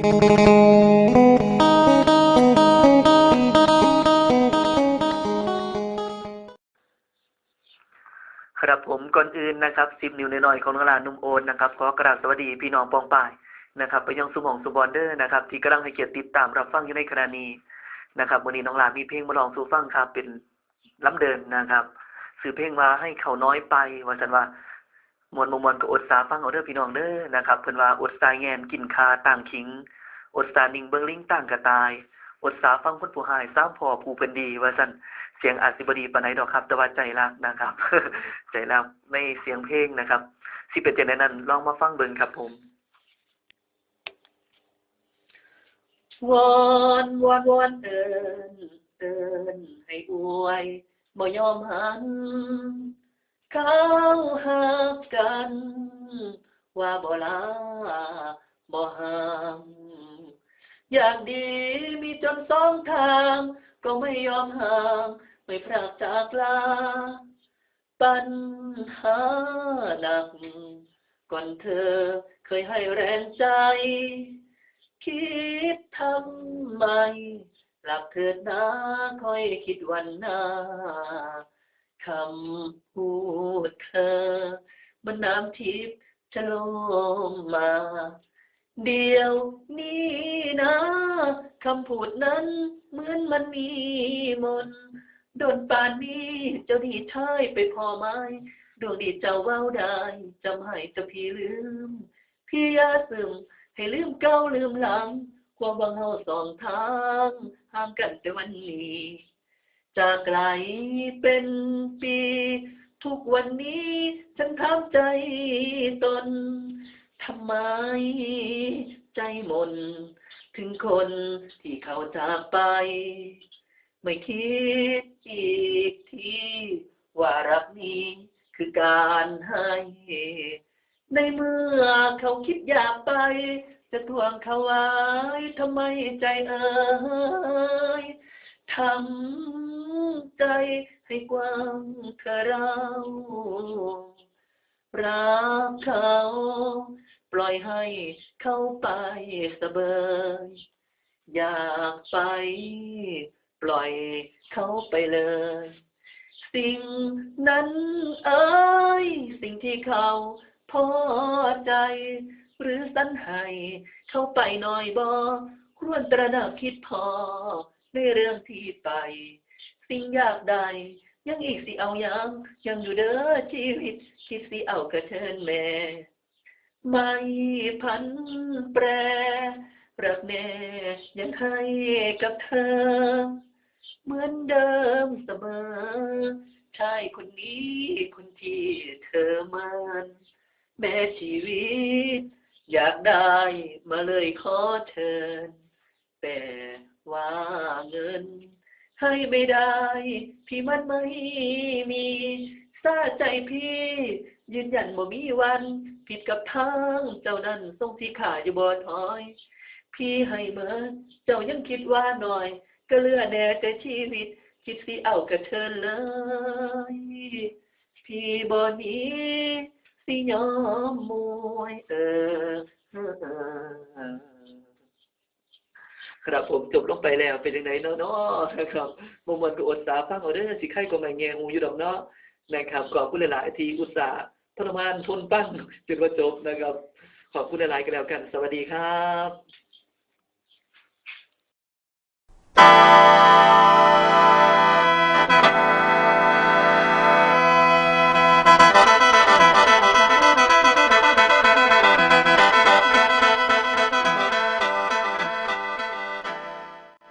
ครับผมก่อนอื่นนะครับสิบนิ้วน้อยๆของนลานุ่มโอนนะครับขอกราบสวัสดีพี่น้องปองป่ายนะครับไปยังสุหมองสุบอนเดอร์นะครับ ที่กำลังให้เกียรติติดตามรับฟังอยู่ในขณะนี้นะครับวันนี้น้องลามีเพลงมาลองสู่ฟังครับเป็นล้ำเดินนะครับสื่อเพลงมาให้เขาน้อยไปว่าสันว่า มวนมวนก็อดสาฟังเอาเด้อพี่น้องเด้อนะครับเพิ่นว่าอดสาแงนกินคาต่างขิงอดสานิ่งเบิ่งลิงต่างกระตายอดสาฟังคนผู้หายซ้ำพอผู้เป็นดี ว่าซั่นเสียงอาจสิบดีปานใดดอกครับ แต่ว่าใจรักนะครับ ใจรักในเสียงเพลงนะครับสิเป็นจังไดนั้นลองมาฟังเบิ่งครับผมวอนวอนวอนเอินเอินให้อวยบ่ยอมหันเข้าหัก กัน ว่าบ่ลาบ่ห่างอยากดีมีจนสองทาง ก็ไม่ยอมห่าง ไม่พรากจากลา ปัญหาหนัก ก่อนเธอเคยให้แรงใจ คิดทำไมหลับเถิดนะค่อยคิดวันหน้าคำพูดเธอ มันน้ำทิพย์จะลงมา เดียวนี้นะคำพูดนั้นเหมือนมันมีมนโดนป่านนี้เจ้าดีท้ายไปพอไหมดวงดีเจ้าเว้าได้จำให้เจ้าพี่ลืม พี่ยาซึมให้ลืมเก่าลืมหลัง ความหวังเฮาสองทางห่างกันแต่วันนี้ จากไกลเป็นปี ทุกวันนี้ฉันถามใจตนทำไมใจหมน ถึงคนที่เขาจากไป ไม่คิดอีกทีว่ารักนี้คือการให้ ในเมื่อเขาคิดอยากไป จะทวงเขาไว้ทำไมใจเอ่ยทำใจ ให้กว้างเธอเรารักเขา ปล่อยให้เขาไปสะเบยอยากไป ปล่อยเขาไปเลย สิ่งนั้นเอ้ยสิ่งที่เขาพอใจ หรือสันให้เขาไปหน่อยบ่ควรตระหนักคิดพอในเรื่องที่ไป สิ่งอยากได้ยังอีกสิเอายังยังอยู่เด้อชีวิตคิดสิเอากระเทินแม่ไม่พันแปรรักแน่ยังให้กับเธอ เหมือนเดิมเสมอชายคนนี้คนที่เธอมันแม้ชีวิต อยากได้มาเลยขอเชิญแต่ว่าเงิน ให้ไม่ได้ พี่มันไม่มีซาใจพี่ ยืนยันบ่มีวัน ผิดกับทางเจ้านั้นทรงที่ขาอยู่บ่ถอย พี่ให้เมินเจ้ายังคิดว่าหน่อย ก็เลือแน่แต่ชีวิตคิดสิเอากระเทินเลย พี่บ่หนี้สิยอมมวยเออ ครับผมจบลงไปแล้วเป็นยังไงเนาะเนาะนะครับมมวนก็อดสาฟังเอาเด้อสิไข่ก็ไม่แงงูอยู่ดอกเนาะนะครับขอบคุณหลายๆที่อุตส่าห์ทรมานทนปั้งจนว่าจบนะครับ ขอบคุณหลายๆกันแล้วกัน สวัสดีครับ